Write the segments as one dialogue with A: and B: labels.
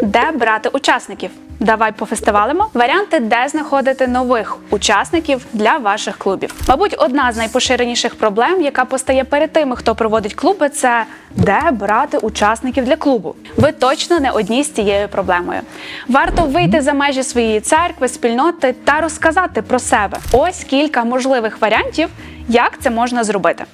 A: Де брати учасників? Давай пофестивалимо варіанти, де знаходити нових учасників для ваших клубів. Мабуть, одна з найпоширеніших проблем, яка постає перед тими, хто проводить клуби, це де брати учасників для клубу. Ви точно не одні з цією проблемою. Варто вийти за межі своєї церкви, спільноти та розказати про себе. Ось кілька можливих варіантів, як це можна зробити.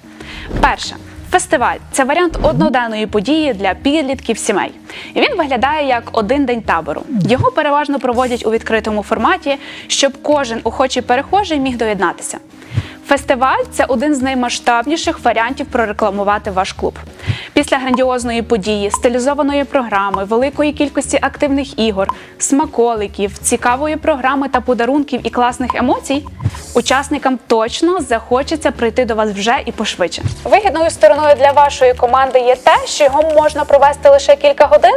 A: Перше. Фестиваль це варіант одноденної події для підлітків сімей. І він виглядає як один день табору. Його переважно проводять у відкритому форматі, щоб кожен охочий перехожий міг доєднатися. Фестиваль це один з наймасштабніших варіантів прорекламувати ваш клуб. Після грандіозної події, стилізованої програми, великої кількості активних ігор, смаколиків, цікавої програми та подарунків і класних емоцій, учасникам точно захочеться прийти до вас вже і пошвидше. Вигідною стороною для вашої команди є те, що його можна провести лише кілька годин,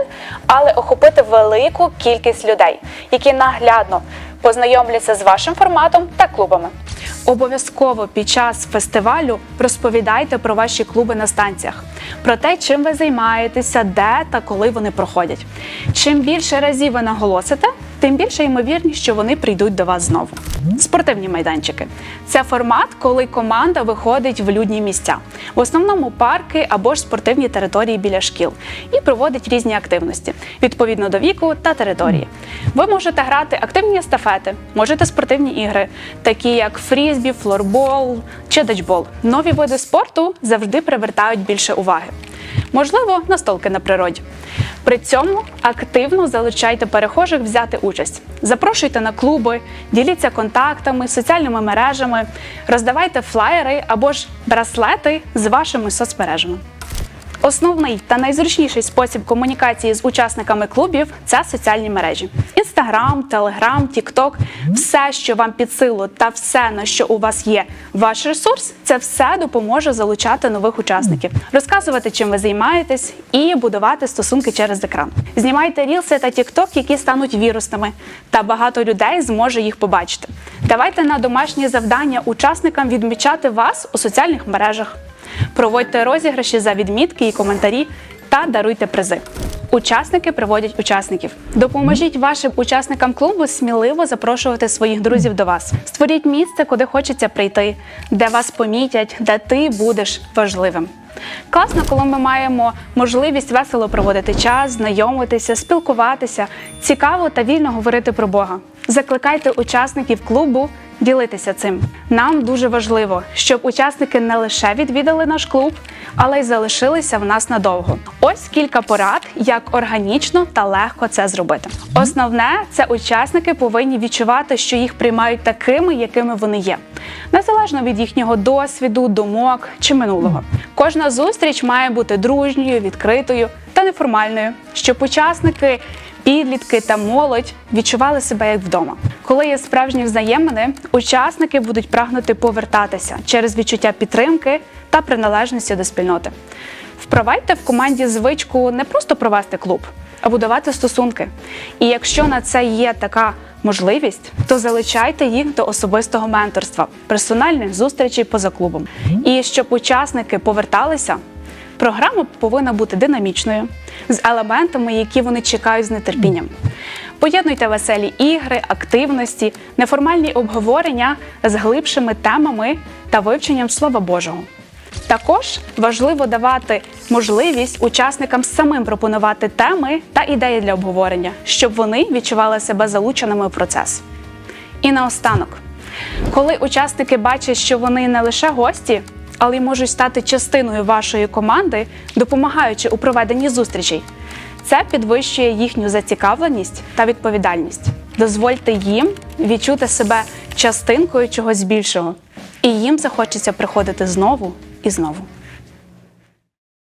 A: але охопити велику кількість людей, які наглядно познайомляться з вашим форматом та клубами. Обов'язково під час фестивалю розповідайте про ваші клуби на станціях, про те, чим ви займаєтеся, де та коли вони проходять. Чим більше разів ви наголосите, тим більше ймовірність, що вони прийдуть до вас знову. Спортивні майданчики це формат, коли команда виходить в людні місця, в основному парки або ж спортивні території біля шкіл, і проводить різні активності відповідно до віку та території. Ви можете грати активні естафети, можете спортивні ігри, такі як фрізбі, флорбол чи дачбол. Нові види спорту завжди привертають більше уваги. Можливо, настолки на природі. При цьому активно залучайте перехожих взяти участь. Запрошуйте на клуби, діліться контактами, соціальними мережами, роздавайте флаєри або ж браслети з вашими соцмережами. Основний та найзручніший спосіб комунікації з учасниками клубів це соціальні мережі: Інстаграм, Телеграм, Тікток. Все, що вам під силу, та все, на що у вас є ваш ресурс, це все допоможе залучати нових учасників, розказувати, чим ви займаєтесь, і будувати стосунки через екран. Знімайте рілси та Тікток, які стануть вірусними, та багато людей зможе їх побачити. Давайте на домашні завдання учасникам відмічати вас у соціальних мережах. Проводьте розіграші за відмітки і коментарі та даруйте призи. Учасники приводять учасників. Допоможіть вашим учасникам клубу сміливо запрошувати своїх друзів до вас. Створіть місце, куди хочеться прийти, де вас помітять, де ти будеш важливим. Класно, коли ми маємо можливість весело проводити час, знайомитися, спілкуватися, цікаво та вільно говорити про Бога. Закликайте учасників клубу ділитися цим. Нам дуже важливо, щоб учасники не лише відвідали наш клуб, але й залишилися в нас надовго. Ось кілька порад, як органічно та легко це зробити. Основне це учасники повинні відчувати, що їх приймають такими, якими вони є, незалежно від їхнього досвіду, думок чи минулого. Кожна зустріч має бути дружньою, відкритою та неформальною, щоб учасники підлітки та молодь відчували себе як вдома. Коли є справжні взаємини, учасники будуть прагнути повертатися через відчуття підтримки та приналежності до спільноти. Впровадьте в команді звичку не просто провести клуб, а будувати стосунки. І якщо на це є така можливість, то залучайте їх до особистого менторства, персональних зустрічей поза клубом. І щоб учасники поверталися. Програма повинна бути динамічною, з елементами, які вони чекають з нетерпінням. Поєднуйте веселі ігри, активності, неформальні обговорення з глибшими темами та вивченням Слова Божого. Також важливо давати можливість учасникам самим пропонувати теми та ідеї для обговорення, щоб вони відчували себе залученими в процес. І наостанок, коли учасники бачать, що вони не лише гості, але й можуть стати частиною вашої команди, допомагаючи у проведенні зустрічей. Це підвищує їхню зацікавленість та відповідальність. Дозвольте їм відчути себе частинкою чогось більшого, і їм захочеться приходити знову і знову.